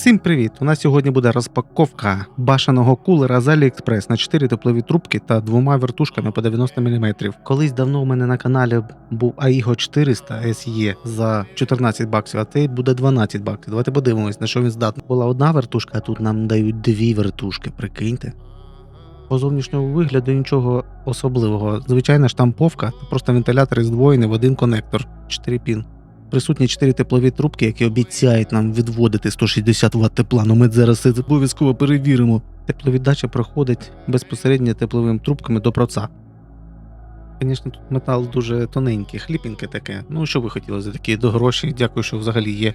Всім привіт! У нас сьогодні буде розпаковка башеного кулера з AliExpress на 4 теплові трубки та двома вертушками по 90 мм. Колись давно у мене на каналі був AIGO 400 SE за 14 баксів, а цей буде 12 баксів. Давайте подивимось, на що він здатний. Була одна вертушка, а тут нам дають дві вертушки, прикиньте. По зовнішньому вигляду нічого особливого. Звичайна штамповка, просто вентилятор здвоєний в один конектор 4 пін. Присутні 4 теплові трубки, які обіцяють нам відводити 160 Вт тепла. Ну ми зараз це обов'язково перевіримо. Тепловіддача проходить безпосередньо тепловими трубками до проца. Звісно, тут метал дуже тоненький, хліпеньке таке. Ну що ви хотіли за такі до гроші? Дякую, що взагалі є.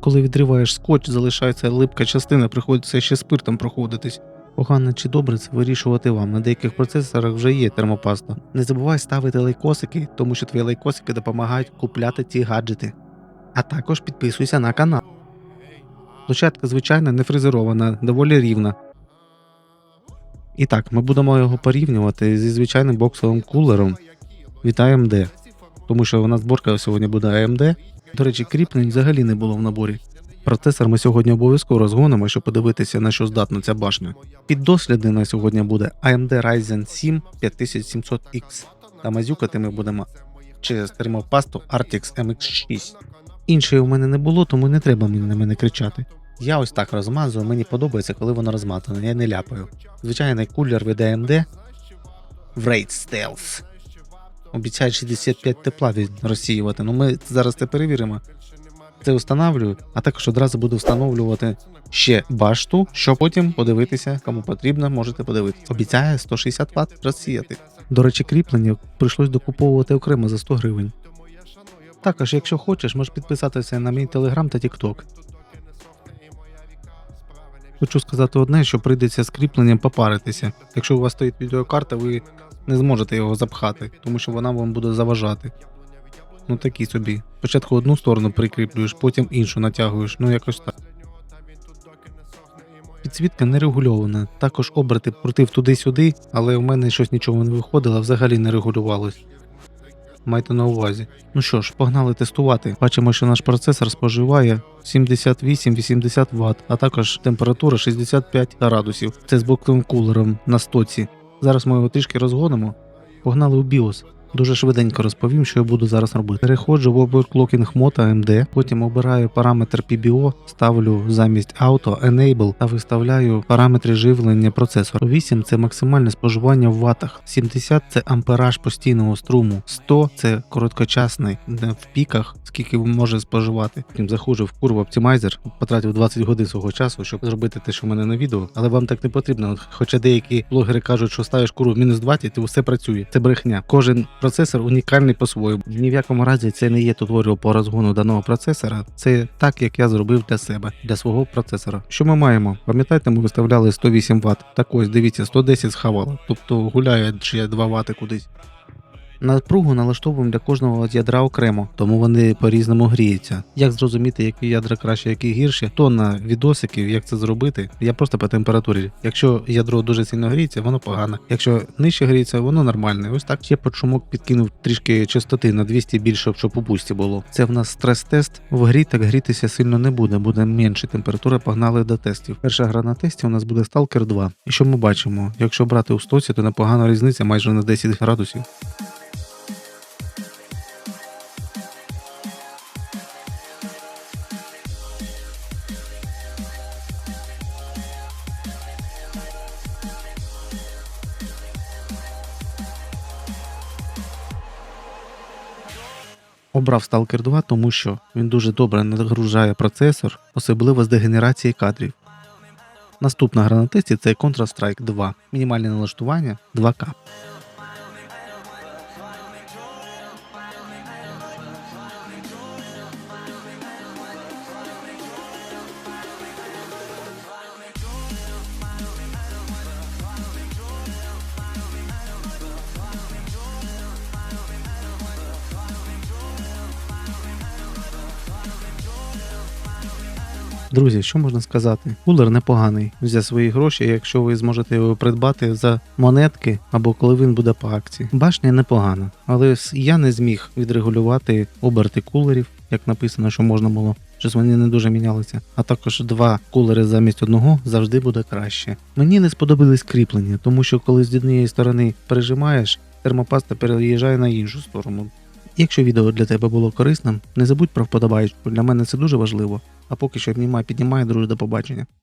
Коли відриваєш скотч, залишається липка частина, приходиться ще спиртом проходитись. Погано чи добре це вирішувати вам. На деяких процесорах вже є термопаста. Не забувай ставити лайкосики, тому що твої лайкосики допомагають купляти ці гаджети. А також підписуйся на канал. Площадка, звичайно, не фрезерована, доволі рівна. І так, ми будемо його порівнювати зі звичайним боксовим кулером від AMD. Тому що у нас зборка сьогодні буде AMD. До речі, кріплень взагалі не було в наборі. Процесор ми сьогодні обов'язково розгонимо, щоб подивитися, на що здатна ця башня. Під досліди на сьогодні буде AMD Ryzen 7 5700X. Та мазюкати ми будемо через термопасту RTX MX6. Іншої у мене не було, тому не треба мені на мене кричати. Я ось так розмазую, мені подобається, коли воно розматане, я не ляпаю. Звичайний кулер від AMD Wraith Stealth. Обіцяють 65 тепла від розсіювати. Ну ми зараз це перевіримо це встановлюю, а також одразу буду встановлювати ще башту, щоб потім подивитися, кому потрібно, можете подивитися. Обіцяє 160 Вт розсіяти. До речі, кріплення прийшлось докуповувати окремо за 100 гривень. Також, якщо хочеш, можеш підписатися на мій телеграм та тікток. Хочу сказати одне, що прийдеться з кріпленням попаритися. Якщо у вас стоїть відеокарта, ви не зможете його запхати, тому що вона вам буде заважати. Ну такі собі. Спочатку одну сторону прикріплюєш, потім іншу натягуєш, ну якось так. Підсвітка не регульована. Також оберти крутив туди-сюди, але в мене щось нічого не виходило, взагалі не регулювалось. Майте на увазі. Ну що ж, погнали тестувати. Бачимо, що наш процесор споживає 78-80 Вт, а також температура 65 градусів. Це з боковим кулером на стоці. Зараз ми його трішки розгонимо. Погнали у BIOS. Дуже швиденько розповім, що я буду зараз робити. Переходжу в overclocking мод AMD, потім обираю параметр PBO, ставлю замість Auto, Enable та виставляю параметри живлення процесора. 8 це максимальне споживання в ватах, 70 це ампераж постійного струму, 100 це короткочасний в піках, скільки може споживати. Потім заходжу в Curve Optimizer, потратив 20 годин свого часу, щоб зробити те, що в мене на відео, але вам так не потрібно. Хоча деякі блогери кажуть, що ставиш куру в мінус 20, і все працює. Це брехня. Кожен процесор унікальний по-своєму. Ні в якому разі це не є туторіал по розгону даного процесора. Це так, як я зробив для себе, для свого процесора. Що ми маємо? Пам'ятаєте, ми виставляли 108 Вт. Так ось дивіться, 110 схавало. Тобто гуляє ще 2 Вт кудись. Напругу налаштовуємо для кожного ядра окремо, тому вони по-різному гріються. Як зрозуміти, які ядра краще, які гірші, то на відосиків, як це зробити, я просто по температурі. Якщо ядро дуже сильно гріється, воно погано. Якщо нижче гріється, воно нормальне. Ось так ще под шумок підкинув трішки частоти на 200 більше, щоб у пусті було. Це в нас стрес-тест. В грі так грітися сильно не буде, буде менше температура, погнали до тестів. Перша гра на тесті у нас буде Stalker 2. І що ми бачимо? Якщо брати у стоці, то непогана різниця майже на 10 градусів. Обрав Stalker 2, тому що він дуже добре нагружає процесор, особливо з дегенерації кадрів. Наступна гра на тесті це Counter-Strike 2. Мінімальне налаштування 2К. Друзі, що можна сказати? Кулер непоганий за свої гроші, якщо ви зможете його придбати за монетки або коли він буде по акції. Башня непогана, але я не зміг відрегулювати оберти кулерів, як написано, що можна було. щось вони не дуже мінялися. А також два кулери замість одного завжди буде краще. Мені не сподобались кріплення, тому що коли з однієї сторони пережимаєш, термопаста переїжджає на іншу сторону. Якщо відео для тебе було корисним, не забудь про вподобайку, для мене це дуже важливо. А поки що обнімаю, піднімаю, друже, до побачення.